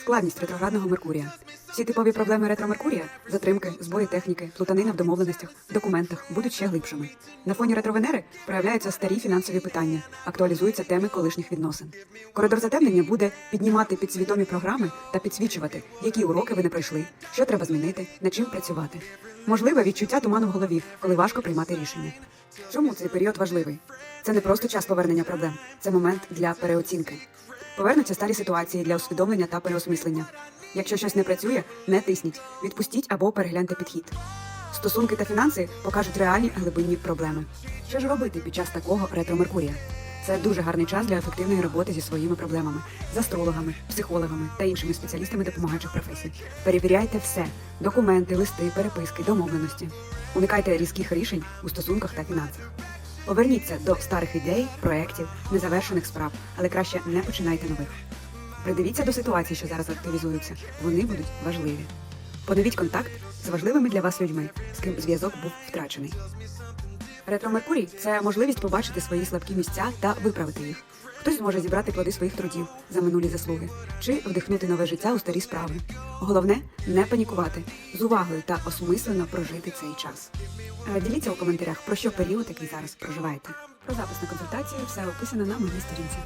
Складність ретроградного Меркурія. Всі типові проблеми ретро Меркурія затримки, збої техніки, плутанина в домовленостях, документах будуть ще глибшими. На фоні ретро-Венери проявляються старі фінансові питання, актуалізуються теми колишніх відносин. Коридор затемнення буде піднімати підсвідомі програми та підсвічувати, які уроки ви не пройшли, що треба змінити, над чим працювати. Можливе відчуття туману в голові, коли важко приймати рішення. Чому цей період важливий? Це не просто час повернення проблем, це момент для переоцінки. Повернуться старі ситуації для усвідомлення та переосмислення. Якщо щось не працює, не тисніть, відпустіть або перегляньте підхід. Стосунки та фінанси покажуть реальні глибинні проблеми. Що ж робити під час такого ретро-меркурія? Це дуже гарний час для ефективної роботи зі своїми проблемами, з астрологами, психологами та іншими спеціалістами допомагаючих професій. Перевіряйте все: документи, листи, переписки, домовленості. Уникайте різких рішень у стосунках та фінансах. Поверніться до старих ідей, проєктів, незавершених справ, але краще не починайте нових. Придивіться до ситуацій, що зараз активізуються. Вони будуть важливі. Поновіть контакт з важливими для вас людьми, з ким зв'язок був втрачений. Ретро Меркурій це можливість побачити свої слабкі місця та виправити їх. Хтось зможе зібрати плоди своїх трудів за минулі заслуги чи вдихнути нове життя у старі справи. Головне не панікувати, з увагою та осмислено прожити цей час. Е, Діліться у коментарях, про що період, який зараз проживаєте. Про запис на консультацію все описано на моїй сторінці.